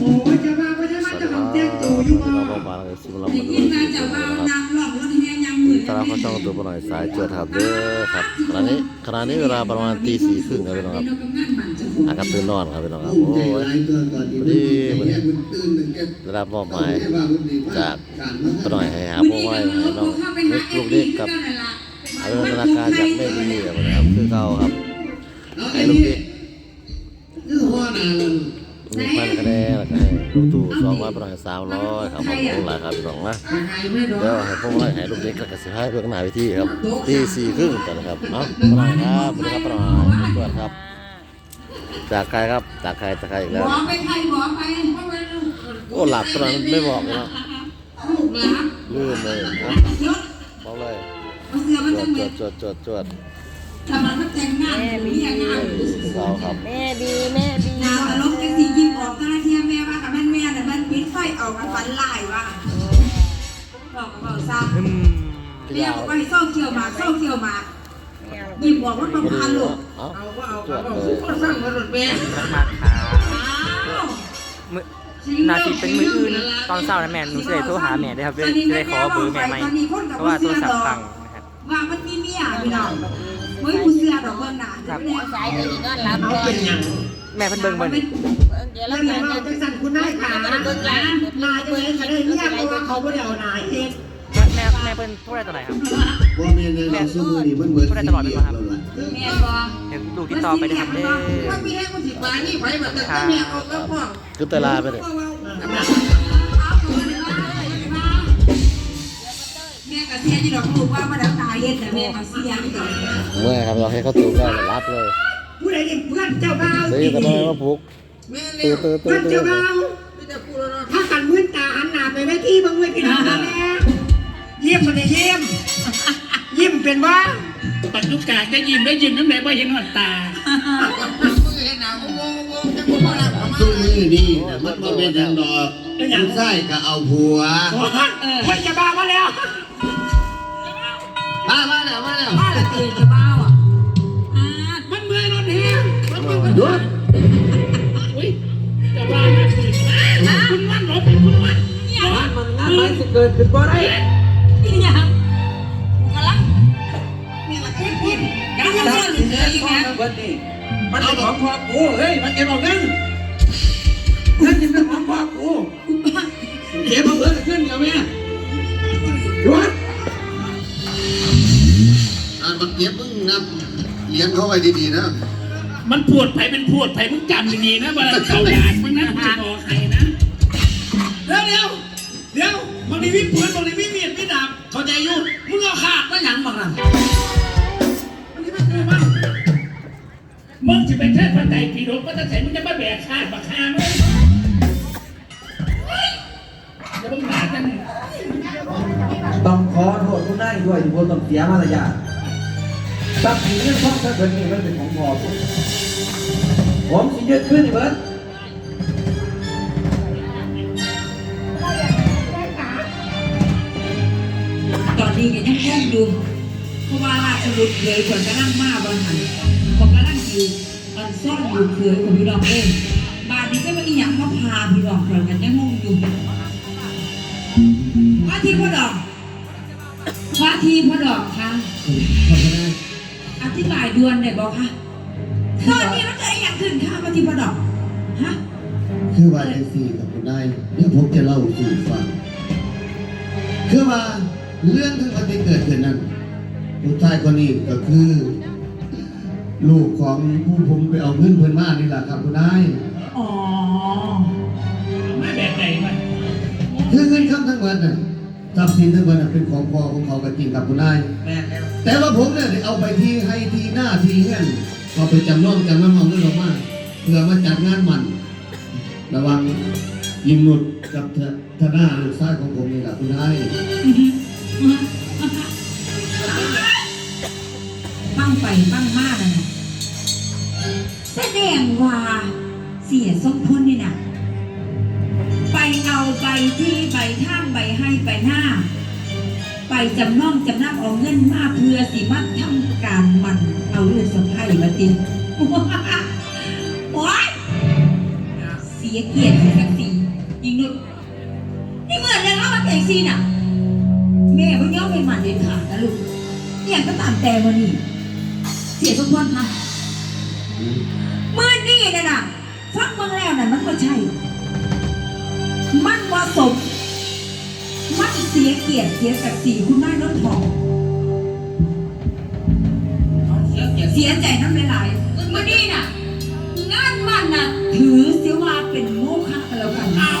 โอ้ยจะมาก็จะมาจะทำแจ้งตัวอยู่เราบ่บอกมาแล้วสิเราได้มาดูยินมาจากว่านางหลอกรถแห่ยังมือตาเขาช่องตัวหน่อยสายเจอครับเด้อครับขณะนี้ขณะนี้เวลาประมาณตีสี่ครึ่งครับพี่น้องครับนกกำนันมันจะพูดอากาศตื่นนอนครับพี่น้องครับโอ้โอ้ยยหลายตัวก่อนดีมันแค่มันตื่นหนึ่งแค่ได้รับมอบหมายว่ามันดีมากจากการป้าหน่อยให้หาวันพวกนี้ไว้ก็ให้รู้น้องเข้าไปหาลูกลูกเด็กกับเอาเรื่องธนาคารจากแม่ดีนะครับคือเก่าครับเอาให้ไอ้ลูกนี่เด็กคือหัวหน้า มันลูกพันคะแนนแล้วก็ให้ลูกตู่สองร้อยป้าหน่อยสามร้อยครับขอบคุณหลายครับพี่น้องนะหายไม่ดอกเดี๋ยวให้พวกไว้ให้ลูกเด็กแล้วก็สิให้เพื่อนหน้าเวิธีครับตีสี่ครึ่งกันนะครับเอ้าป้าหน่อยครับสวัสดีครับป้าหน่อยตรวจครับจากใครครับจากใครจากใครอีกหมแล้วอไปใครหมอไปโอ้หลับตอนนั้นไม่บอกเลยเนาะลูกหลานลืมเลยนะยศบอกเลยเอาเสือมันจจะดเหจม็นดจดจดจดแต่มันก็แต่งงานหรือยังงานเราครับแม่บีแม่บี บอกกับอกซ้ำเรียว่าให้โซ่เกี่ยวหมากโซ่เกี่ยวหมากยิ้มบอกว่าประพันลูกเอาเอาว่าเอาจดเอาเลยก็สร้างมารถแม่มาค่ะอ้าวนาทีเป็นมืออื่นตอนเช้านะแม่หนูจะได้โทรหาแม่ได้ครับจะได้ขอเบอร์แม่ใหม่เพราะว่าโทรศัพท์พังนะครับว่ามันมีเมียพี่น้องเมื่อกูเสือดอกเบิ่งหนาครับเนี่สายตัวนี้นอนรับเอาก่อนเป็นหยังแม่เพิ่นเบิ่งเบิ่งเดี๋ยวเราจะสั่นคุณนายขานาจะเลยเขาได้เรียเพราะว่าเขาไม่ได้เอานายเฮ็ดแม่แม่แม่ เพิ่นโทรได้ตัวไหนครับว่าเมียเนี่ยเราซื้อมือนี่มันเหมือนสี่เหลี่ยมแล้วล่ะแม่บอกเดี๋ยวลูกติดต่อไปได้ครับเด้อว่ามีให้คนสิบานี่ไปแบบแต่แม่เอาแล้วพ่อคือตลาไปเลยแม่ก็เสียที่ดอกลูกว่ามาแล้วตายเฮ็ดแต่แม่ก็เสียที่ดอกเมื่อครับเราให้เขาตื่นได้รับเลยผู้ใดเนี่ยเพื่อนเจ้าบ่าวเดี๋ยวจะน้อยมาปลุกตื่นตื่นเพื่ตื่อนนตื่เจ้านบ่าวถ้ากันมื้นตาหันหน้าไปไว้ที่บังไว้พี่น้องแม่ ยิ้มมันได้ยิ้ม ยิ้มเป็นว่าปัจจุบันจะยิ้มได้ยิ้มน้ำไหนว่าเห็นหนตาซื้อมือนี่มันบ่เป็นจังดอกผู้ชายก็เอาผัวคนจะบ้ามาแล้วมามาแล้วมาแล้วว่าละเตียจะบ้าอะอ่ามันเมื่อยรถแห้งมันเมื่อยหยุดอุ้ยจะบ้ามาสิคุณมันรถคุณมันมันน่าไม่สิเกิดขึ้นบ่ได้ อีหยังกูกำลังนี่ละคุณคุณกำลังเล่นเลยอีกนะมันเป็นของพ่อกูเฮ้ยมันเก็บเอาเงินนั่นจะเป็นของพ่อกูเก็บเอาเงินขึ้นกับแม่หยุดอ่าบักเก็บมึงนับเลี้ยงเขาไว้ดีๆนะมันปวดไผเป็นปวดไผมึงจำดีๆนะเวลาเขาหยาดมึงนะจะบอกใครนะเดี๋ยวเดี๋ยวเดี๋ยวบางทีพี่ปืนบางทีพี่เมียดพี่ดาบ เข้าใจอยู่มึงเอาขาดมาหยังบ้างล่ะมึงจะไม่คือมันมึงจะเป็นแค่ปัจจัยปีโดก็จะใส่มึงจะมาแบกขาดบักขามึงจะมึงหนาจังต้องขอโทษคุณนายด้วยที่ผมต้องเสียมารยาททรัพย์สินเงินทองถ้าเกิดนี่มันเป็นของพ่อผมผมสิยึดขึ้นนี่เบิด อยู่เพราะว่าราชบุตรเคยคนกำลังมาบางหันผมกำลังอยู่อันซ่อนอยู่เคยของพี่ดอกเองบาดนี้ก็ว่าอีหยังมาพาพี่ดอกคนกันยังงงอยู่ว่าที่พ่อดอกว่าที่พ่อดอกค่ะอธิบายด่วนได้บอกค่ะตอนนี้มันจะอีหยังขึ้นค่ะว่าที่พ่อดอกฮะคือว่าจังซี่กับคุณนายเดี๋ยวผมจะเล่าสู่ฟังคือว่า เรื่องทั้งหมดที่เกิดขึ้นนั้นผู้ชายคนนี้ก็คือ ลูกของผู้ผมไปเอาเงินเพิ่นมานี่แหละครับคุณนายอ๋อไม่แบกไหนมันคือเงินคำทั้งหมดน่ะทรัพย์สินทั้งหมดน่ะเป็นของพ่อของเขาก็จริงครับคุณนายแม่แล้วแต่ว่าผมเนี่ยได้เอาไปที่ให้ที่หน้าที่เงินเอาไปจำนองจำนำเอาเงินออกมาเพื่อมาจัดงานมัน ระวังยิงหนุดกับทธนาลูกชายของผมนี่แหละคุณนาย บ้างไปบ้างมากนะแสดงว่าเสียสมพลนี่นะไปเอาใบที่ใบท่ามใบให้ใบหน้า ไปจำนองจำนับเอาเงินมาเพื่อสิมาทำการมันเอาเลือดสะไพ่มาติโอ้ยเสียเกียรติเสียศักดิ์ศรียิงนุชนี่เหมือนเรื่องเล่ามาแต่งซีน่ะ ย่างก็ตามแต่วันนี้ เสียสมพรค่ะเมื่อนี่น่ะนะฟังเมืองแล้วน่ะมันก็ใช่ มันว่าสม มันเสียเกียรติเสียศักดิ์ศรีคุณนายน้องทองเขาเสียเกียรติเสียใจน้ำหลายๆมื่อนี้น่ะ งานมันน่ะ ถือเสียว่าเป็นโมฆะกันแล้วกัน เอา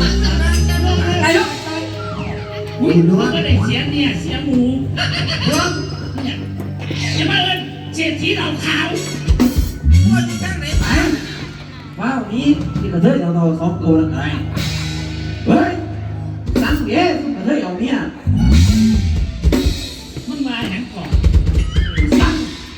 มันจะได้จะได้ไปลูกไปอุ้ยมันก็ได้เสียเนี่ยเสียหมู ศรษฐีเหล่าขาวไปว้าวนี้ที่กระเทยเราเราสองตัวแล้วไงเฮ้ยสั่งเย้กระเทยเอาเนี่ยมึงมาแหงก่อนสั่ง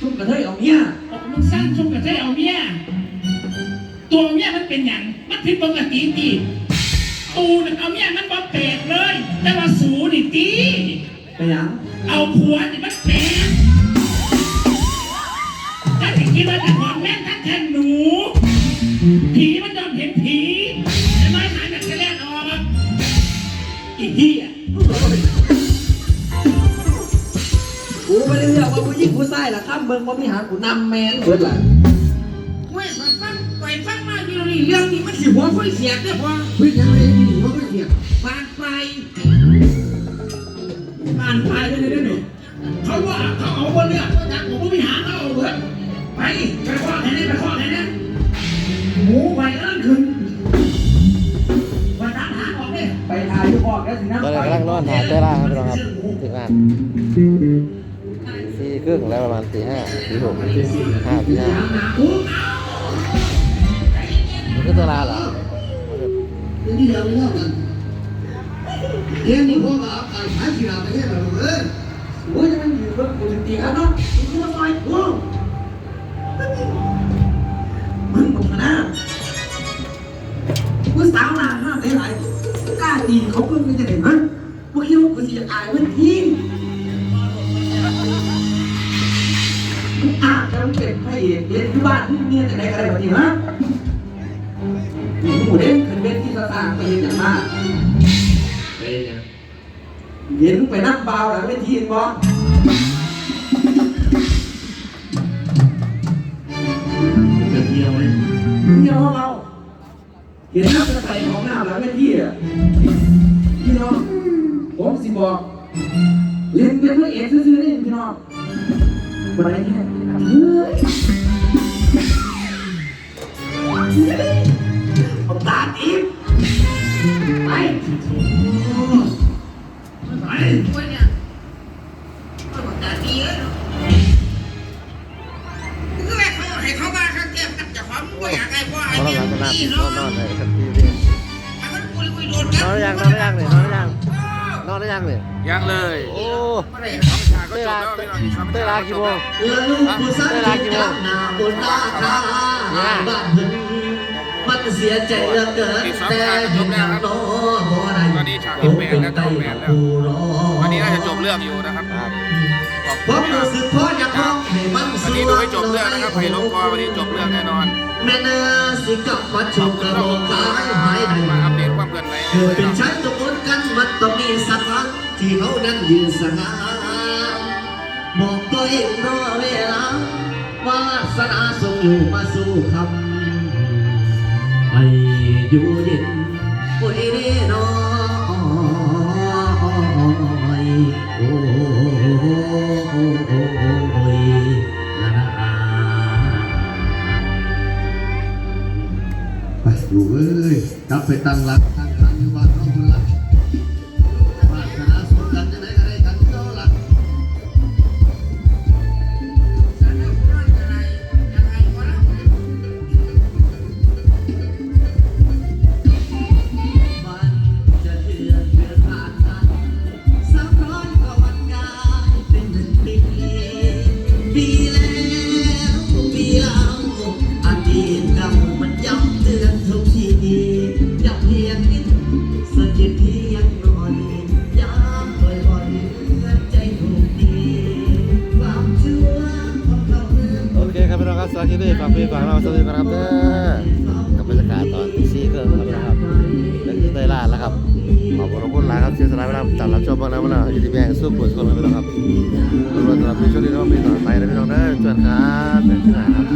ทุกกระเทยเอาเนี่ยบอกมึงสร้างชมกับเธอเอาเมียตัวเมียมันเป็นอย่างมันผิดปกติตีตูนเอาเมียมันบ่เปรกเลย แต่ว่าสูนี่ตีไปยังเอาผัวนี่มันเป รกถ้าถึงคิดว่าจะหอมแม่งทักแทนหนู ผีมันยอมเห็นผีไอ้ไม้หายจากกระแลนออกอะอีเหี้ยกูไม่ได้เลือกว่าผู้หญิงผู้ชายล่ะครับเบิ่งว่ามีหากูนำแมนเบิดล่ะเว้ยไปฟังไปฟังมาอยู่นี่เรื่องนี้มันสิหัวคนเสียบเด้อพ่อเฮ้ยยังไงนี่มันก็เสียบานไปบานไปเลยเด้อหนูเขาว่าเขาเอาบนเนี่ยจากผมก็ไม่หาเขาเอาเบิด ไปไปข้อไหนนี่ไปข้อไหนนี่หมูไปนั่นขึ้นวันนั้นหาออกเนี่ยไปทายอยู่อกแล้วสินะตอนนี้กำลังนอนหาเจ้าล่าครับพี่น้องครับถึงงานสี่ครึ่งแล้วประมาณตีห้าตีหกห้าตีห้ามันก็เจ้าล่าเหรอเรื่องที่เราเล่ากันเรื่องนี้พวกเราเอาการขายกีฬาประเทศเราเอ้ยโอ้ยจะมันอยู่เบิ่งกูจะตีกันเนาะกูมาซอยกู มึงบอกนะกูสาวหน้าห้าหลายๆกล้าตีเขาเพิ่งไม่จะได้มั้งพวกคิดว่ากูจะอายมันทิ้งกูอาจจะเป็นพระเอกเด็กที่บ้านที่เมียแต่ไหนกันแบบนี้ฮะหมูเด้งขึ้นเวทีสตาร์ไปเห็นอย่างมากเห็นไปนั่งเบาหลังเวทีบ่จะ เห็นนักใส่ของหน้าหลังเวทีอะพี่น้อง ผมสิบอกเล่นเป็นพระเอกซื่อๆนี่พี่น้องมาได้แค่เฮ้ยเอาตาตีบไปไป เต้ลาบแล้วพี่น้องเต้ลากี่โมงแล้วลูกผู้ชายที่จับหน้าบนหน้านเมันเสียใจเหลือเกินแต่ยังยังรอบ่ได้ตอนนี้ฉากที่แปดแล้วต้องแปดแล้วผู้รอวันนี้น่าจะจบเรื่องอยู่นะครับผมรู้สึกพออยากร้องให้มันสวันนี้ดูให้จบเรื่องนะครับไผ่ลงกอวันนี้จบเรื่องแน่นอนแม่นาสิกับมาชมกระบอกกายหายได้มาอัปเดตความเคลื่อนไหวเกิดเป็นชายตกลนกันมันต้องมีสักวันที่เขานั้นยืนสง่า บอกตัวเองรอเวลาวาสนาส่งอยู่มาสู่คำให้อยู่เย็นโอ้ยเด้น้อยโอ้ยละนาไปดูเอ้ยกลับไปตั้งหลัก ปีแล้วปีแล้วอดีตเก่ามันย้ำเตือนทุกทีย้ำเพียงนิดสกิดเพียงหน่อยย้ำบ่อยๆเตือใจถูกดีความชั่วของเราเริ่มโอเคครับพี่น้องครับสวัสดีพี่ฝากพี่ฝากเราสวัสดีครับเด้อ ขอบคุณหลายครับเสียสละเวลาตัดรับชมบ้างนะวันน่ะยู่ที่แม่สู้ปวดสู้เลยไปแล้วครับรวมสำหรับพี่ช่วยดีน้องพี่ต่อไปนะพี่น้องเด้อจวนครับเป็นที่ไหนครับ